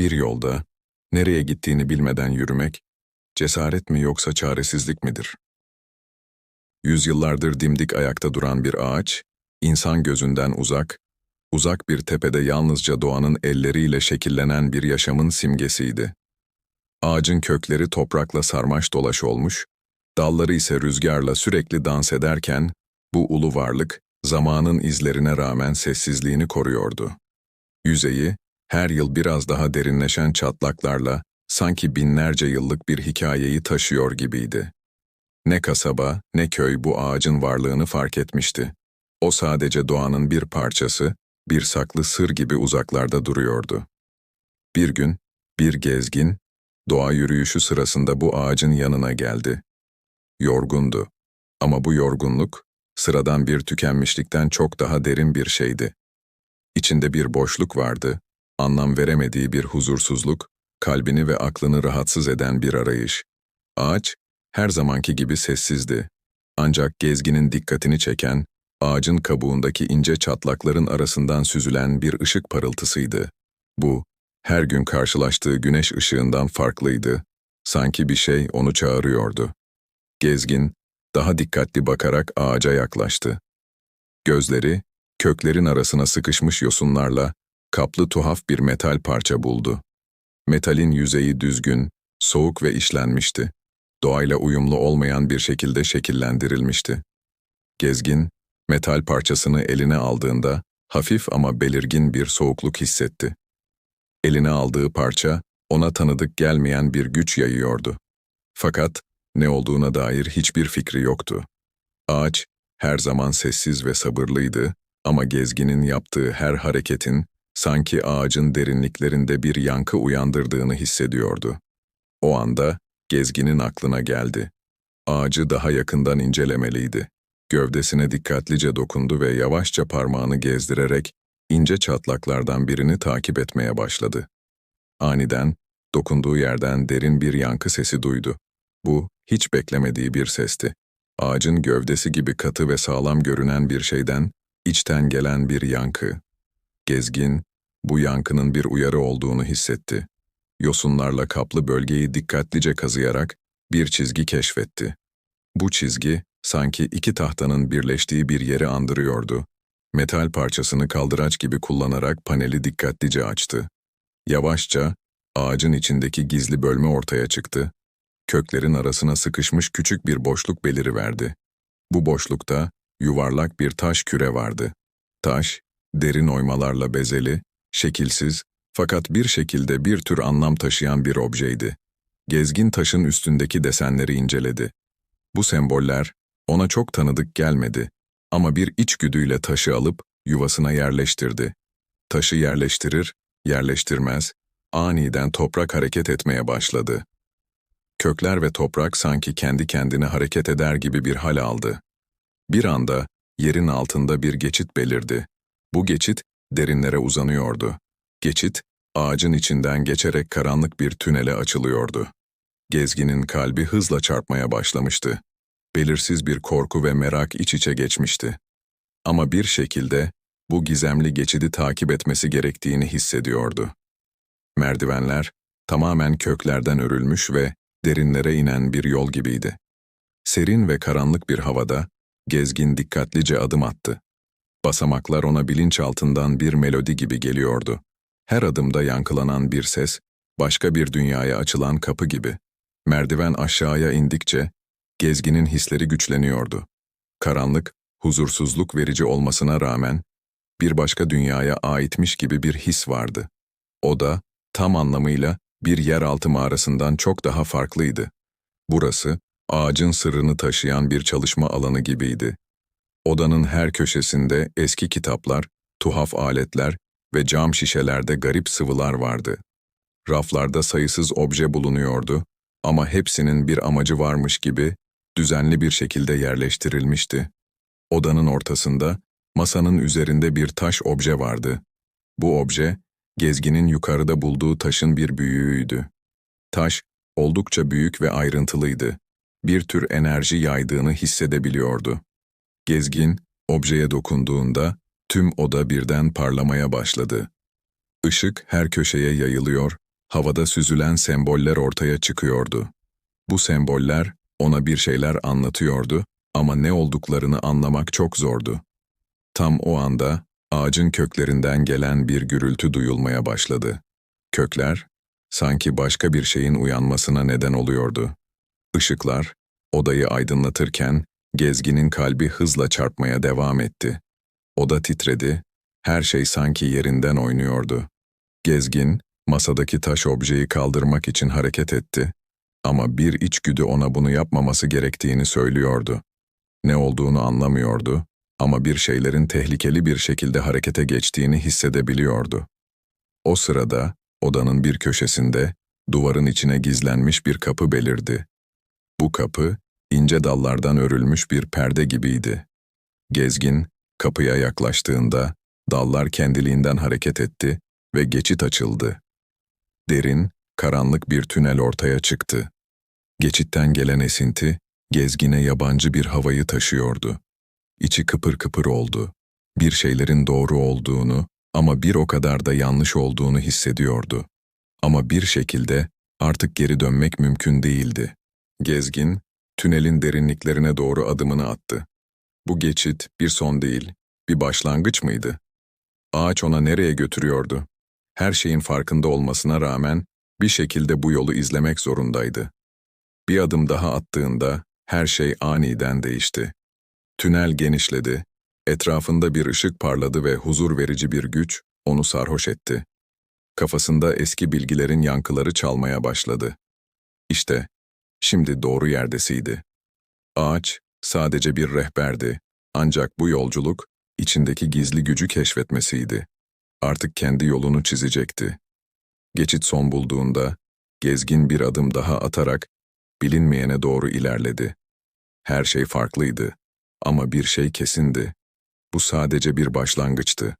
Bir yolda, nereye gittiğini bilmeden yürümek, cesaret mi yoksa çaresizlik midir? Yüzyıllardır dimdik ayakta duran bir ağaç, insan gözünden uzak, uzak bir tepede yalnızca doğanın elleriyle şekillenen bir yaşamın simgesiydi. Ağacın kökleri toprakla sarmaş dolaş olmuş, dalları ise rüzgarla sürekli dans ederken, bu ulu varlık, zamanın izlerine rağmen sessizliğini koruyordu. Yüzeyi, her yıl biraz daha derinleşen çatlaklarla, sanki binlerce yıllık bir hikayeyi taşıyor gibiydi. Ne kasaba, ne köy bu ağacın varlığını fark etmişti. O sadece doğanın bir parçası, bir saklı sır gibi uzaklarda duruyordu. Bir gün, bir gezgin, doğa yürüyüşü sırasında bu ağacın yanına geldi. Yorgundu. Ama bu yorgunluk, sıradan bir tükenmişlikten çok daha derin bir şeydi. İçinde bir boşluk vardı, anlam veremediği bir huzursuzluk, kalbini ve aklını rahatsız eden bir arayış. Ağaç, her zamanki gibi sessizdi. Ancak gezginin dikkatini çeken, ağacın kabuğundaki ince çatlakların arasından süzülen bir ışık parıltısıydı. Bu, her gün karşılaştığı güneş ışığından farklıydı. Sanki bir şey onu çağırıyordu. Gezgin, daha dikkatli bakarak ağaca yaklaştı. Gözleri, köklerin arasına sıkışmış yosunlarla kaplı tuhaf bir metal parça buldu. Metalin yüzeyi düzgün, soğuk ve işlenmişti. Doğayla uyumlu olmayan bir şekilde şekillendirilmişti. Gezgin, metal parçasını eline aldığında hafif ama belirgin bir soğukluk hissetti. Eline aldığı parça, ona tanıdık gelmeyen bir güç yayıyordu. Fakat ne olduğuna dair hiçbir fikri yoktu. Ağaç, her zaman sessiz ve sabırlıydı ama gezginin yaptığı her hareketin, sanki ağacın derinliklerinde bir yankı uyandırdığını hissediyordu. O anda, gezginin aklına geldi. Ağacı daha yakından incelemeliydi. Gövdesine dikkatlice dokundu ve yavaşça parmağını gezdirerek ince çatlaklardan birini takip etmeye başladı. Aniden, dokunduğu yerden derin bir yankı sesi duydu. Bu, hiç beklemediği bir sesti. Ağacın gövdesi gibi katı ve sağlam görünen bir şeyden, içten gelen bir yankı. Gezgin, bu yankının bir uyarı olduğunu hissetti. Yosunlarla kaplı bölgeyi dikkatlice kazıyarak bir çizgi keşfetti. Bu çizgi, sanki iki tahtanın birleştiği bir yeri andırıyordu. Metal parçasını kaldıraç gibi kullanarak paneli dikkatlice açtı. Yavaşça, ağacın içindeki gizli bölme ortaya çıktı. Köklerin arasına sıkışmış küçük bir boşluk beliriverdi. Bu boşlukta, yuvarlak bir taş küre vardı. Taş, derin oymalarla bezeli, şekilsiz, fakat bir şekilde bir tür anlam taşıyan bir objeydi. Gezgin taşın üstündeki desenleri inceledi. Bu semboller ona çok tanıdık gelmedi ama bir içgüdüyle taşı alıp yuvasına yerleştirdi. Taşı yerleştirir, yerleştirmez, aniden toprak hareket etmeye başladı. Kökler ve toprak sanki kendi kendine hareket eder gibi bir hal aldı. Bir anda yerin altında bir geçit belirdi. Bu geçit derinlere uzanıyordu. Geçit, ağacın içinden geçerek karanlık bir tünele açılıyordu. Gezginin kalbi hızla çarpmaya başlamıştı. Belirsiz bir korku ve merak iç içe geçmişti. Ama bir şekilde bu gizemli geçidi takip etmesi gerektiğini hissediyordu. Merdivenler tamamen köklerden örülmüş ve derinlere inen bir yol gibiydi. Serin ve karanlık bir havada gezgin dikkatlice adım attı. Basamaklar ona bilinçaltından bir melodi gibi geliyordu. Her adımda yankılanan bir ses, başka bir dünyaya açılan kapı gibi. Merdiven aşağıya indikçe, gezginin hisleri güçleniyordu. Karanlık, huzursuzluk verici olmasına rağmen, bir başka dünyaya aitmiş gibi bir his vardı. O da, tam anlamıyla, bir yeraltı mağarasından çok daha farklıydı. Burası, ağacın sırrını taşıyan bir çalışma alanı gibiydi. Odanın her köşesinde eski kitaplar, tuhaf aletler ve cam şişelerde garip sıvılar vardı. Raflarda sayısız obje bulunuyordu ama hepsinin bir amacı varmış gibi düzenli bir şekilde yerleştirilmişti. Odanın ortasında, masanın üzerinde bir taş obje vardı. Bu obje, gezginin yukarıda bulduğu taşın bir büyüğüydü. Taş, oldukça büyük ve ayrıntılıydı. Bir tür enerji yaydığını hissedebiliyordu. Gezgin, objeye dokunduğunda tüm oda birden parlamaya başladı. Işık her köşeye yayılıyor, Havada süzülen semboller ortaya çıkıyordu. Bu semboller ona bir şeyler anlatıyordu ama ne olduklarını anlamak çok zordu. Tam o anda ağacın köklerinden gelen bir gürültü duyulmaya başladı. Kökler, sanki başka bir şeyin uyanmasına neden oluyordu. Işıklar, odayı aydınlatırken gezginin kalbi hızla çarpmaya devam etti. Oda titredi, her şey sanki yerinden oynuyordu. Gezgin, masadaki taş objeyi kaldırmak için hareket etti. Ama bir içgüdü ona bunu yapmaması gerektiğini söylüyordu. Ne olduğunu anlamıyordu ama bir şeylerin tehlikeli bir şekilde harekete geçtiğini hissedebiliyordu. O sırada odanın bir köşesinde duvarın içine gizlenmiş bir kapı belirdi. Bu kapı ince dallardan örülmüş bir perde gibiydi. Gezgin kapıya yaklaştığında dallar kendiliğinden hareket etti ve geçit açıldı. Derin, karanlık bir tünel ortaya çıktı. Geçitten gelen esinti gezgine yabancı bir havayı taşıyordu. İçi kıpır kıpır oldu. Bir şeylerin doğru olduğunu ama bir o kadar da yanlış olduğunu hissediyordu. Ama bir şekilde artık geri dönmek mümkün değildi. Gezgin, tünelin derinliklerine doğru adımını attı. Bu geçit bir son değil, bir başlangıç mıydı? Ağaç ona nereye götürüyordu? Her şeyin farkında olmasına rağmen bir şekilde bu yolu izlemek zorundaydı. Bir adım daha attığında her şey aniden değişti. Tünel genişledi, etrafında bir ışık parladı ve huzur verici bir güç onu sarhoş etti. Kafasında eski bilgilerin yankıları çalmaya başladı. İşte, şimdi doğru yerdesiydi. Ağaç sadece bir rehberdi, ancak bu yolculuk içindeki gizli gücü keşfetmesiydi. Artık kendi yolunu çizecekti. Geçit son bulduğunda, gezgin bir adım daha atarak bilinmeyene doğru ilerledi. Her şey farklıydı ama bir şey kesindi. Bu sadece bir başlangıçtı.